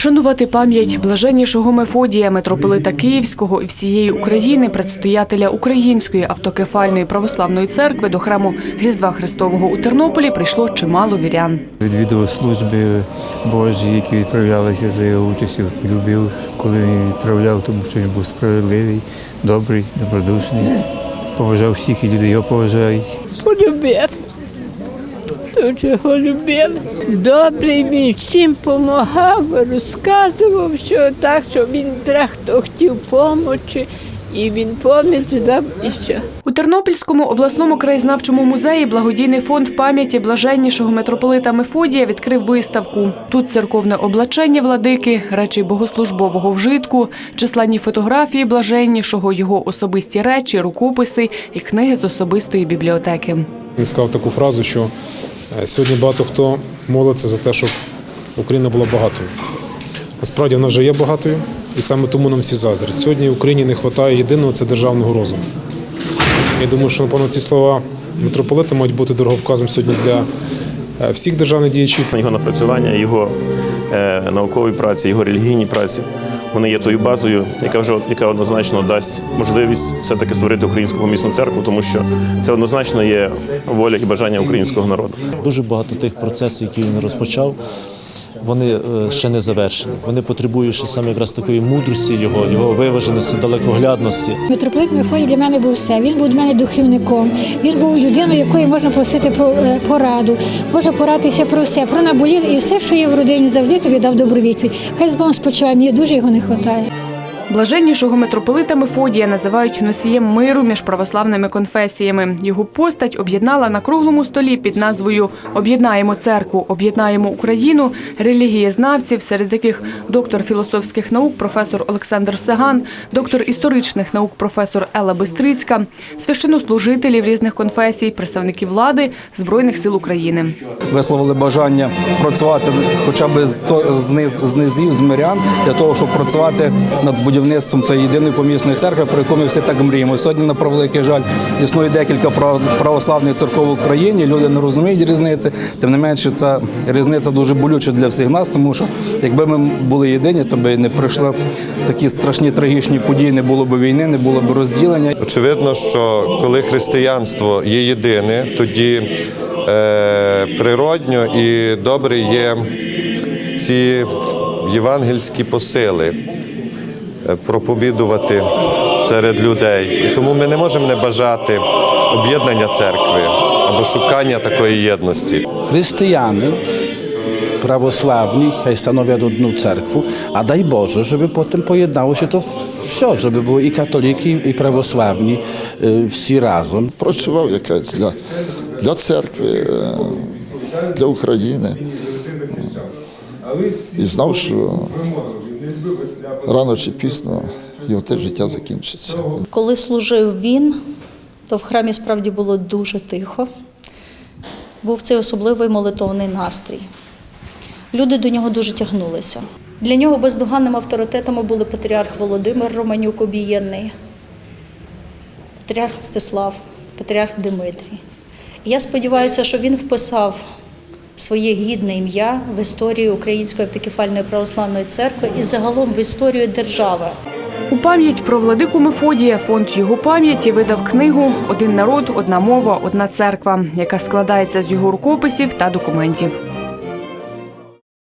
Вшанувати пам'ять блаженнішого Мефодія, митрополита Київського і всієї України, предстоятеля Української автокефальної православної церкви до храму Різдва Христового у Тернополі прийшло чимало вірян. Відвідував служби Божі, які відправлялися за його участю. Любив, коли він відправляв, тому що він був справедливий, добрий, добродушний. Поважав всіх і люди його поважають. Полюбив. Дуже його любив. Добрий він всім допомагав, розказував, що так, що він хто хотів допомоги, і він поміч дав і все. У Тернопільському обласному краєзнавчому музеї благодійний фонд пам'яті блаженнішого митрополита Мефодія відкрив виставку. Тут церковне облачення владики, речі богослужбового вжитку, численні фотографії блаженнішого, його особисті речі, рукописи і книги з особистої бібліотеки. Він сказав таку фразу, що е, сьогодні багато хто молиться за те, щоб Україна була багатою. Насправді вона вже є багатою, і саме тому нам всі заздрять. Сьогодні Україні не вистачає єдиного це державного розуму. Я думаю, що напевно ці слова митрополита мають бути дороговказом сьогодні для е, всіх державних діячів. Його напрацювання, його е, наукові праці, його релігійні праці. Вони є тою базою, яка вже яка однозначно дасть можливість все-таки створити українську помісну церкву, тому що це однозначно є воля і бажання українського народу. Дуже багато тих процесів, які він розпочав, вони е, ще не завершені. Вони потребують ще саме якраз такої мудрості його, його виваженості, далекоглядності. Митрополит Мефодій для мене був все. Він був для мене духовником. Він був людиною, якої можна просити про е, пораду, можна поратися про все, про наболіле і все, що є в родині, завжди тобі дав добру відповідь. Хай з Богом спочиває, мені дуже його не вистачає. Блаженнішого митрополита Мефодія називають носієм миру між православними конфесіями. Його постать об'єднала на круглому столі під назвою Об'єднаємо церкву, об'єднаємо Україну релігієзнавців, серед яких доктор філософських наук професор Олександр Саган, доктор історичних наук професор Елла Бистрицька, священнослужителів різних конфесій, представників влади Збройних сил України. висловили бажання працювати хоча б з, низ, з низів, з мирян, для того, щоб працювати над будівництвом цієї єдиної помісної церкви, про яку ми всі так мріємо. Сьогодні, на превеликий жаль, існує декілька прав- православних церков в Україні. Люди не розуміють різниці. Тим не менше, ця різниця дуже болюча для всіх нас, тому що якби ми були єдині, то би не прийшли такі страшні трагічні події, не було б війни, не було б розділення. Очевидно, що коли християнство є єдине, тоді е, природньо і добре є ці євангельські посили проповідувати серед людей. І тому ми не можемо не бажати об'єднання церкви або шукання такої єдності. Prawosławni, haj stanowią jedną cerkwu, a daj Boże, żeby potem pojednało się to все, żeby były i katoliki, i prawosławni y, всі разом. працював якась для, для церкви, е, для України. І знав, що рано чи пізно його те життя закінчиться. Коли служив він, то в храмі справді було дуже тихо. Був цей особливий молитовний настрій. Люди до нього дуже тягнулися. Для нього бездоганним авторитетом були патріарх Володимир Романюк Обієнний, патріарх Мстислав, патріарх Димитрій. Я сподіваюся, що він вписав своє гідне ім'я в історії Української автокефальної православної церкви і загалом в історію держави. У пам'ять про владику Мефодія фонд його пам'яті видав книгу Один народ, одна мова, одна церква, яка складається з його рукописів та документів.